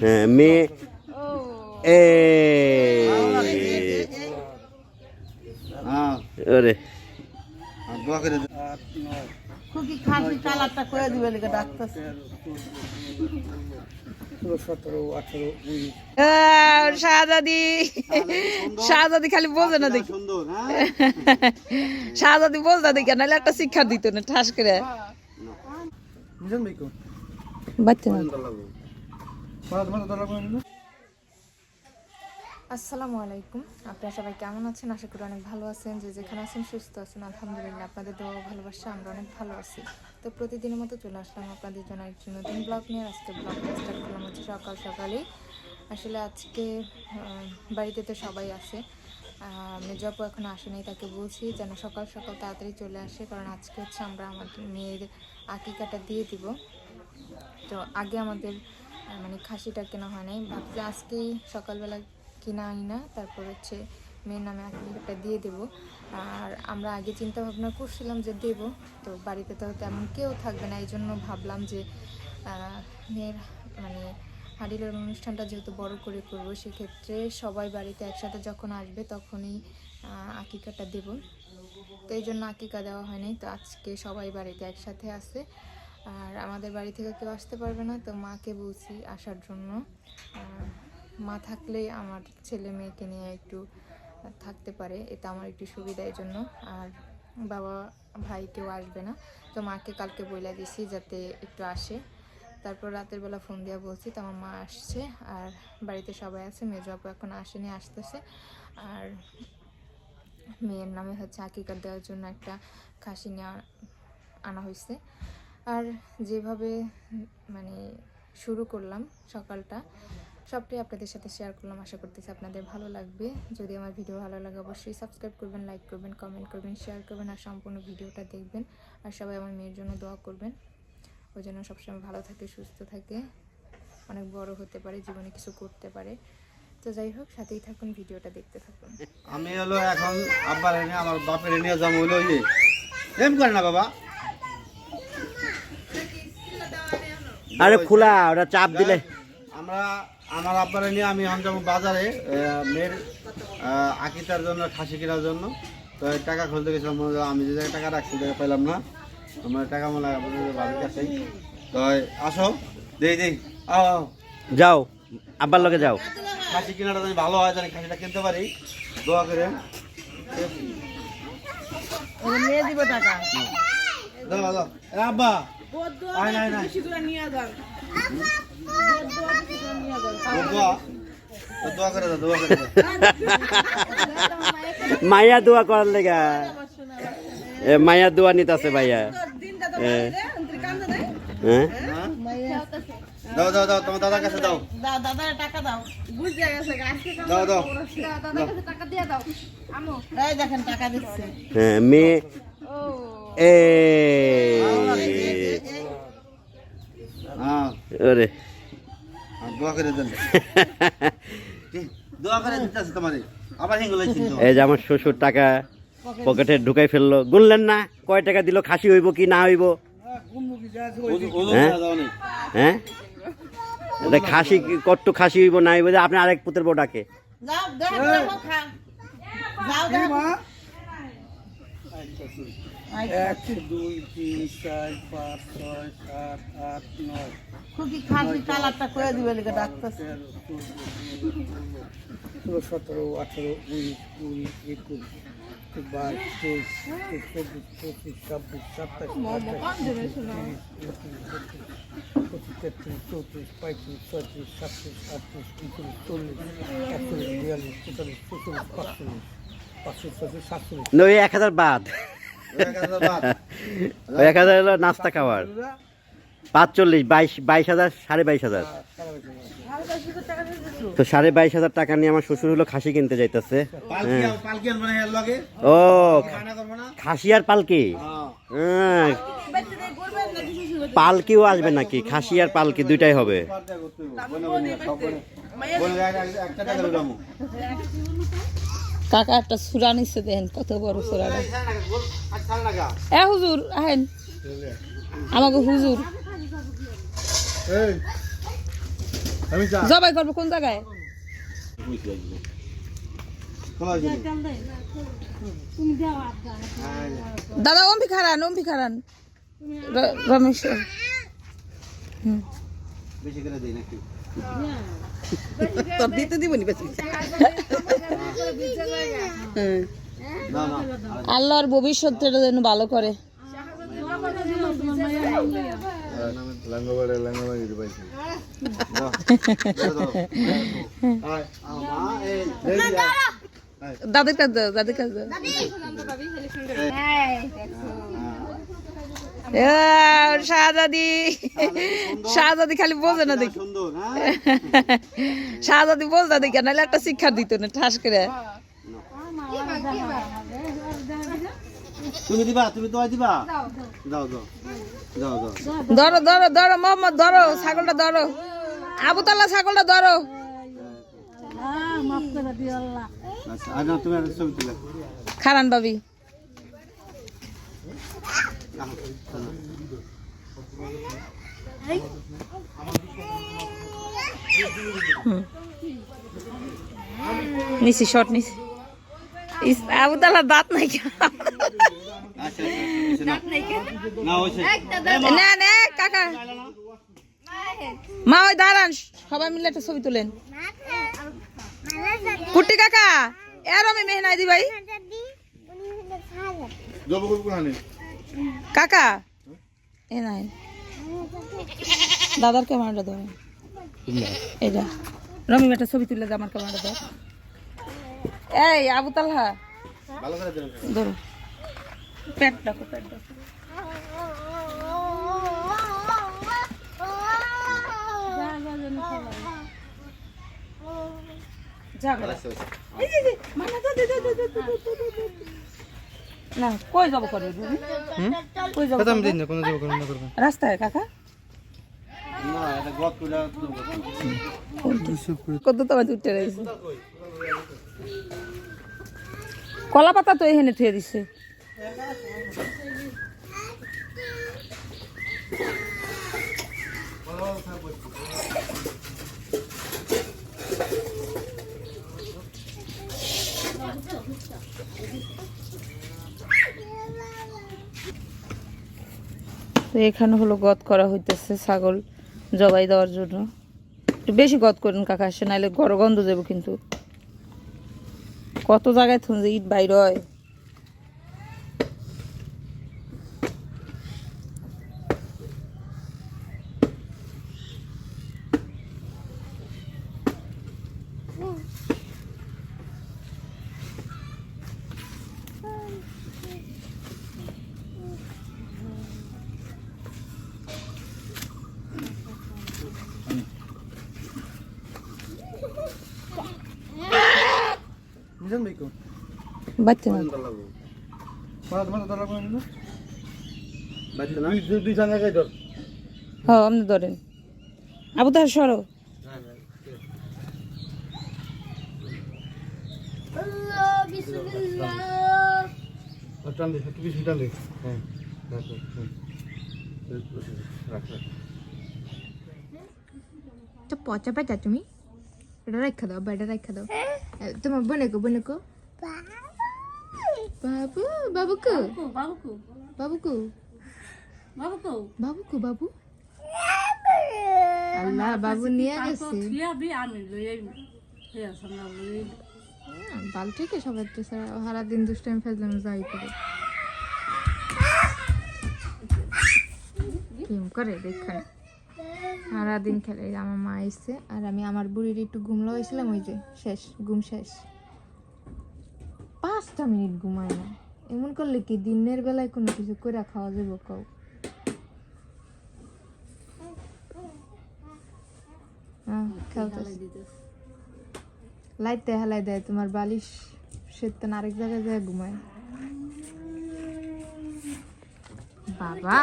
হ্যাঁ মেয়ে এ হ্যাঁ। ওরে। দোয়া করে দে। খুকি খাসি কালারটা করে দিবে লিখে ডাকতেছে। শাহজাদি। শাহজাদি খালি বোঝে না দেখি। হ্যাঁ। শাহজাদি বোঝ না দেখি নাহলে একটা শিক্ষা দিত না ঠাস করে। বাচ্চা আসসালামু আলাইকুম। আপনারা সবাই কেমন আছেন? আশা করি অনেক ভালো আছেন। যে যেখানে আছেন, সুস্থ আছেন। আলহামদুলিল্লাহ, আপনাদের ও ভালোবাসা আমরা অনেক ভালো আছি। তো প্রতিদিনের মতো চলে আসলাম আপনাদের জন্য একটি নতুন ব্লগ নিয়ে। আজকে ব্লগ স্টার্ট করলাম হচ্ছে সকাল সকালেই। আসলে আজকে বাড়িতে তো সবাই আছে। মেজাপু এখন আসেনি, তাকে বলছি যেন সকাল সকাল তাড়াতাড়ি চলে আসে। কারণ আজকে হচ্ছে আমরা আমাদের মেয়ের আকিকাটা দিয়ে দিব। তো আগে আমাদের মানে খাসিটা কেনা হয় নাই। ভাবছি আজকেই সকালবেলা কিনা আনি না, তারপর হচ্ছে মেয়ের নামে আকিকাটা দিয়ে দেব। আর আমরা আগে চিন্তা ভাবনা করছিলাম যে দেব, তো বাড়িতে তো তেমন কেউ থাকবে না এই জন্য ভাবলাম যে মেয়ের মানে হাডিলের অনুষ্ঠানটা যেহেতু বড় করে করব, সেক্ষেত্রে সবাই বাড়িতে একসাথে যখন আসবে তখনই আকিকাটা দেব। তো এই জন্য আকিকা দেওয়া হয়নি তো আজকে সবাই বাড়িতে একসাথে আছে। আর আমাদের বাড়ি থেকে কেউ আসতে পারবে না, তো মাকে বলছি আসার জন্য। মা থাকলে আমার ছেলে মেয়েকে নিয়ে একটু থাকতে পারে এতে আমার একটু সুবিধা এই জন্য। আর বাবা ভাই কেউ আসবে না, তো মাকে কালকে বইলা দিছি যাতে একটু আসে। তারপর রাতের বেলা ফোন দিয়া বলছি, তো আমার মা আসছে। আর বাড়িতে সবাই আছে, মেজো আপু এখন আসেনি, আসতেছে। আর মেয়ের নামে হচ্ছে আকিকা দেওয়ার জন্য একটা খাসি নেওয়া আনা হয়েছে আর যেভাবে মানে শুরু করলাম সকালটা, সবটাই আপনাদের সাথে শেয়ার করলাম, আশা করতেছি আপনাদের ভালো লাগবে। যদি আমার ভিডিও ভালো লাগে অবশ্যই সাবস্ক্রাইব করবেন লাইক করবেন কমেন্ট করবেন শেয়ার করবেন আর সম্পূর্ণ ভিডিওটা দেখবেন। আর সবাই আমার মেয়ের জন্য দোয়া করবেন। ওই জন্য সবসময় ভালো থাকে, সুস্থ থাকে। অনেক বড় হতে পারে, জীবনে কিছু করতে পারে। তো যাই হোক, সাথেই থাকুন, ভিডিওটা দেখতে থাকুন। আমি হলো এখন আব্বার আমার বাপের নিয়ে যাব হলো এম করে না বাবা? আরে খোলা ওটা চাপ দিলে। আমরা আমার আব্বার নিয়ে আমি এখন যাব বাজারে মেয়ের আকিতার জন্য খাসি কেনার জন্য। তো টাকা খুলতে গেছিলাম মনে আমি যে জায়গায় টাকা রাখছি টাকা পেলাম না। আমার টাকা মনে হয় আপনাদের বাড়ির কাছেই। তো আসো দেই দেই আও। যাও আব্বার লগে যাও। খাসি কেনাটা যদি ভালো হয় জানি খাসিটা কিনতে পারি। দোয়া করে মেয়ে দিবে টাকা। দাও দোয়া দাও দাও। মায়া দোয়া করার লেগা। এ মায়া দোয়া নিতাছে ভাইয়া। এ, হ্যাঁ? দাও দাও দাও দাদার কাছে দাও। দাও দাদা টাকা দাও। দাও দাও। এই দেখেন টাকা দিচ্ছে। হ্যাঁ মেয়ে এ হ্যাঁ ওরে হ্যাঁ, দোয়া করে দেন কি? দোয়া করে দিতেছে তোমারে আবার হিঙ্গুলাই চিনতো এই যে আমার শ্বশুর টাকা পকেটে ঢুকাই ফেলল। গুনলেন না? কয় টাকা দিল? খাসি হইব কি না হইব? হ্যাঁ? হ্যাঁ? এটা খাসি কত খাসি হইব না হইব? যে আপনি আরেক পুতের বউ ডাকে এক দুই তিন চার পাঁচ ছয় সাত আট নয়। খুকি খাসি কালারটা করে দিবে লিখে ডাকতেছে ষোলো সতেরো আঠেরো উনিশ কুড়ি একুশ বাইশ তেইশ চব্বিশ পঁচিশ ছাব্বিশ সাতাশ পঁচিশ তেত্রিশ চৌত্রিশ পঁয়ত্রিশ ছয়ত্রিশ সাতত্রিশ আটত্রিশ উনত্রিশ চল্লিশ একচল্লিশ বিয়াল্লিশ তেতাল্লিশ চৌচল্লিশ পাঁচচল্লিশ পাঁচশো ছয়ত্রিশ সাতচল্লিশ। এক হাজার বাদ। এক হাজার নাস্তা খাওয়ার। পাঁচচল্লিশ বাইশ বাইশ হাজার সাড়ে বাইশ হাজার তো সাড়ে বাইশ হাজার টাকা নিয়ে আমার শ্বশুর হলো খাসি কিনতে যাইতেছে? ও খানা খাসি আর পালকি হ্যাঁ। হ্যাঁ, পালকিও আসবে নাকি খাসি আর পালকি দুইটাই হবে। কাকা একটা সুরা নিচ্ছে দেখেন কত বড় গা। এ হুজুর আহেন আমাকে হুজুর জবাই করব কোন জায়গায়? দাদা অম্বি খারান অম্বি খারান। রমেশ। তোর হ্যাঁ। আল্লাহর ভবিষ্যৎটা যেন ভালো করে। দাদির কাছে দাও দাদির কাছে দাও। এ, শাহজাদি। শাহজাদি খালি বোঝে না দেখি। শাহজাদি বোঝে না দেখি নাহলে একটা শিক্ষা দিত না ঠাস করে। তুমি দিবা তুমি তো দিবা? দাও দাও দাও। দাও ধরো ধরো ধরো মোহাম্মদ ধরো ছাগলটা ধরো। আবুতাল্লাহ ছাগলটা ধরো। আচ্ছা খারান বাবি নিছি শর্ট নিছি। ইস, আবুতাল্লাহ দাঁত নাই কেন? না। না কাকা। মা ওই দাঁড়ান সবাই মিলে একটা ছবি তুলেন। কুটি কাকা এর আমি মেহনাই দি ভাই। কাকা এ নাই। দাদার ক্যামেরাটা ধরো এটা। রমি একটা ছবি তুলে দে আমার ক্যামেরাটা ধর। এই আবু তালহা। ধরো। পেট ডাকো পেট না কই যাব করে কই যাব খতম দিন কোন যাব কত তোমার উঠতে রয়েছে। কলা পাতা তো এখানে থুয়ে দিছে। তো এখানে হলো গদ করা হইতেছে ছাগল জবাই দেওয়ার জন্য। একটু বেশি গদ করেন কাকা আসে নাহলে গড় গন্ধ যাব কিন্তু। কত জায়গায় থুনছে ইট বাইর হয়। নিজাম ভাই কোন? বাচ্চা না। তোমার না। বাইতে না। দুই দুই জায়গায় ধর। হ্যাঁ আপনি ধরেন। আবু তাহার সরো। টান দে একটু বেশি টান দে। হ্যাঁ রাখ রাখ তো পচা পেটা তুমি? এটা রেখা দাও বা এটা রেখা দাও তোমার বোনেকো বোনেকো বাবু বাবুকু বাবুকু বাবুকু বাবুকু বাবুকু বাবু আল্লাহ বাবু নিয়ে গেছে আমি বাল ঠিক আছে সবার তো সারা দিন দুষ্টাইম ফেললাম যাই করে করে দেখেন সারাদিন খেলে আমার মা এসছে, আর আমি আমার বুড়ির একটু ঘুম লাগাইছিলাম, ওই যে শেষ, ঘুম শেষ। পাঁচটা মিনিট ঘুমায় না। এমন করলে কি দিনের বেলায় কোনো কিছু করে খাওয়া যাব কাউ লাইতে হেলাই দেয়, তোমার বালিশ সেতেন আরেক জায়গায় যায় ঘুমায়। বাবা!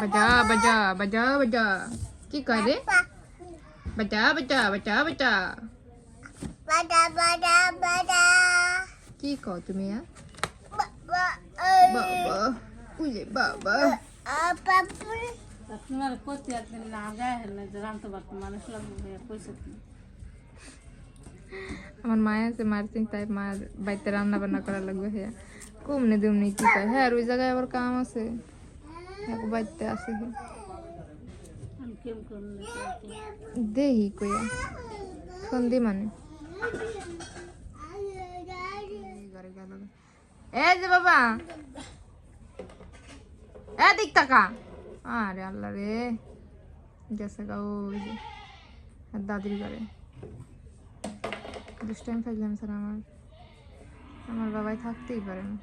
বাজা বাজা বাজা বাজা কি করে বাজা বাজা বাজা বাজা বাজা বাজা বাজা কি কো তুমি আর বাবা উলে বাবা বাবা আপনার কোথায় নাগা হলে জানতে পারতো মানুষ লাগবে কই সকি আমার মায়ের আছে মায়ের চিন্তায় মায়ের বাড়িতে রান্না বান্না করা লাগবে হ্যাঁ। কমনে দিমনি কি কয় হ্যাঁ আর ওই জায়গায় আবার কাম আছে। এক বাড়িতে আছে দেহি কইয়া দি মানে। এই যে বাবা। এ দিক টাকা আরে আল্লাহ রে। গেছে গা ওই যে, দাদির ঘরে। দুষ্টাইম ফেললাম স্যার আমার আমার বাবাই থাকতেই পারে না